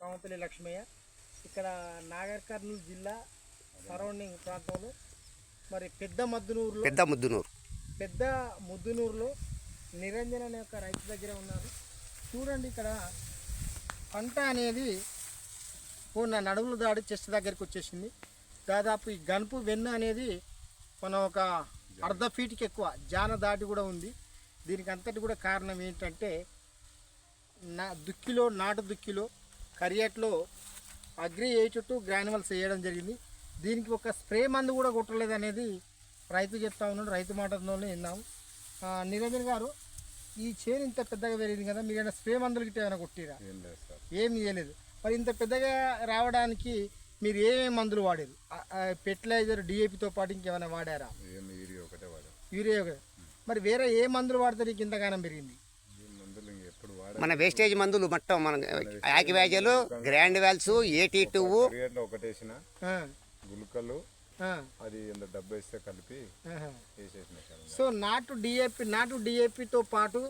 కామపల్లి లక్ష్మయ్య. ఇక్కడ నాగర్ కర్నూలు జిల్లా సరౌండింగ్ ప్రాంతంలో మరి పెద్ద మద్దునూరులో పెద్ద ముద్దునూరు. పెద్ద ముద్దునూరులో నిరంజన్ అనే ఒక రైతు దగ్గర ఉన్నారు. చూడండి ఇక్కడ పంట అనేది పూర్ణ నడుములు దాడి చెస్ట్ దగ్గరికి వచ్చేసింది. దాదాపు ఈ గనుపు వెన్ను అనేది మనం ఒక అర్ధ ఫీట్కి ఎక్కువ జాన దాటి కూడా ఉంది. దీనికి అంతటి కూడా కారణం ఏంటంటే నా దుక్కిలో నాటు దుక్కిలో కరియట్లో అగ్రి ఏ చుట్టూ గ్రాన్యువల్స్ వేయడం జరిగింది. దీనికి ఒక స్ప్రే మందు కూడా కొట్టలేదు అనేది రైతు చెప్తా ఉన్నాడు. రైతు మాటల్లోనే విన్నాము. నిరంజన్ గారు ఈ చేను ఇంత పెద్దగా పెరిగింది కదా మీరు ఏమైనా స్ప్రే మందులు గిట్ట ఏమైనా కొట్టిరా? ఏం చేయలేదు మరి ఇంత పెద్దగా రావడానికి మీరు ఏమేమి మందులు వాడారు? ఫెర్టిలైజర్ డిఏపితో పాటు ఇంకేమైనా వాడారా? యూరియా ఒకటే. మరి వేరే ఏ మందులు వాడితే నీకు ఇంతగానం పెరిగింది ఈ మందులు ఇంక ఎప్పుడు వాడా మన వేస్టేజ్ మందులు మొత్తం మన యాకివ్యాజలు గ్రాండ్ వాల్స్ ఏటీ టూ ఒకటేసిన. గుళికలు అది ఎంత డబ్బు వేస్తే కలిపి సో నాటు డిఏపి నాటు డిఏపితో పాటు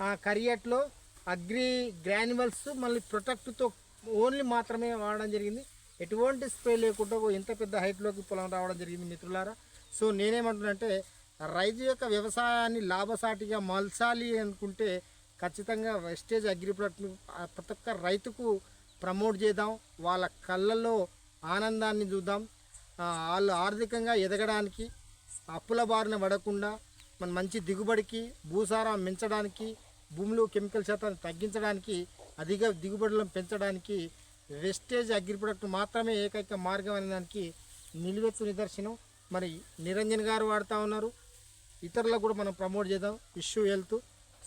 ఆ, కరియట్లో అగ్రి గ్రాన్యువల్స్ మళ్ళీ ప్రొటెక్ట్తో ఓన్లీ మాత్రమే వాడడం జరిగింది. ఎటువంటి స్ప్రే లేకుండా ఓ ఇంత పెద్ద హైట్లోకి పొలం రావడం జరిగింది మిత్రులారా. సో నేనేమంటున్నానంటే రైతు యొక్క వ్యవసాయాన్ని లాభసాటిగా మలచాలి అనుకుంటే ఖచ్చితంగా వెస్టేజ్ అగ్రి ప్రొడక్ట్ని ప్రతి ఒక్క రైతుకు ప్రమోట్ చేద్దాం. వాళ్ళ కళ్ళల్లో ఆనందాన్ని చూద్దాం. వాళ్ళు ఆర్థికంగా ఎదగడానికి అప్పుల బారిన పడకుండా మన మంచి దిగుబడికి భూసారం పెంచడానికి భూమిలో కెమికల్ శాతాన్ని తగ్గించడానికి అధిక దిగుబడులను పెంచడానికి వెస్టేజ్ అగ్రి ప్రొడక్ట్ మాత్రమే ఏకైక మార్గం అనే దానికి నిలువెత్తు నిదర్శనం. మరి నిరంజన్ గారు వాడుతూ ఉన్నారు. ఇతరులకు కూడా మనం ప్రమోట్ చేద్దాం. Issue health.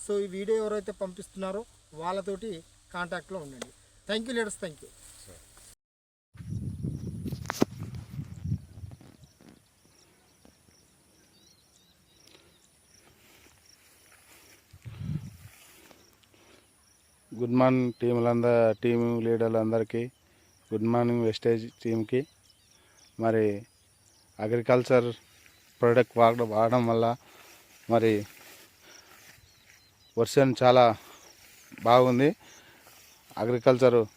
సో ఈ వీడియో ఎవరైతే పంపిస్తున్నారో వాళ్ళతోటి కాంటాక్ట్లో ఉండండి. Thank you leaders thank you good morning టీములంద team లీడర్లందరికీ గుడ్ మార్నింగ్ వెస్టేజ్ టీంకి మరి అగ్రికల్చర్ ప్రోడక్ట్ వాడ వాడడం వల్ల మరి వర్షన్ చాలా బాగుంది. అగ్రికల్చరు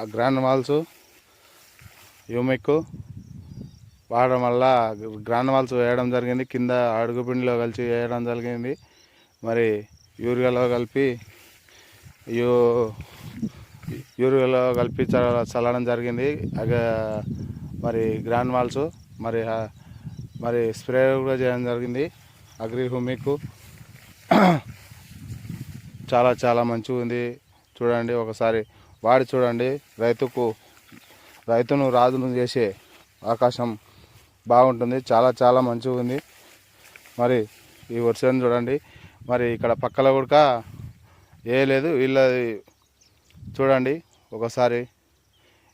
గ్రాండ్ మాల్స్ యూమెక్ వాడడం వల్ల గ్రాండ్ మాల్స్ వేయడం జరిగింది. కింద అడుగు పిండిలో కలిసి వేయడం జరిగింది. మరి యూరియాలో కలిపి యూ యూరియాలో కలిపి చ- చల్లడం జరిగింది. మరి గ్రాండ్ మాల్స్ మరి మరి స్ప్రే కూడా చేయడం జరిగింది. అగ్రి హుమిక్ చాలా చాలా మంచిగా ఉంది. చూడండి ఒకసారి వాడి చూడండి. రైతుకు రైతును రాజును చేసే అవకాశం బాగుంటుంది. చాలా చాలా మంచిగా ఉంది. మరి ఈ వర్షం చూడండి. మరి ఇక్కడ పక్కల కూడా ఏ లేదు. వీళ్ళది చూడండి. ఒకసారి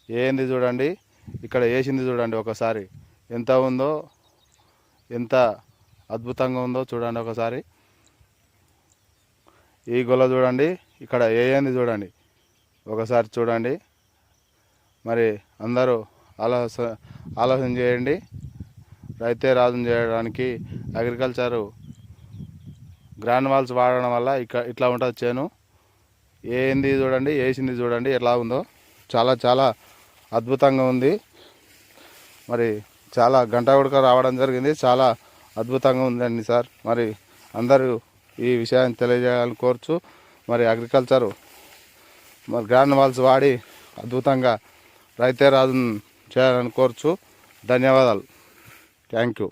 ఏంది చూడండి. ఇక్కడ వేసింది చూడండి ఒకసారి. ఎంత ఉందో ఎంత అద్భుతంగా ఉందో చూడండి ఒకసారి. ఈ గొల్ల చూడండి ఇక్కడ ఏంది చూడండి. ఒకసారి చూడండి. మరి అందరూ ఆలోచ ఆలోచన చేయండి. రైతే రాజం చేయడానికి అగ్రికల్చరు గ్రాండ్ వాల్స్ వాడడం వల్ల ఇక ఇట్లా ఉంటుంది చేను. ఏంది చూడండి వేసింది చూడండి ఎలా ఉందో. చాలా చాలా అద్భుతంగా ఉంది. మరి చాలా గంట ఉడక రావడం జరిగింది. చాలా అద్భుతంగా ఉందండి సార్. మరి అందరూ ఈ విషయాన్ని తెలియజేయాలని కోరుచు మరి అగ్రికల్చరు మరి గ్రాండ్ వాల్స్ వాడి అద్భుతంగా రైతే రాజును చేయాలని కోరుచు. ధన్యవాదాలు. Thank you.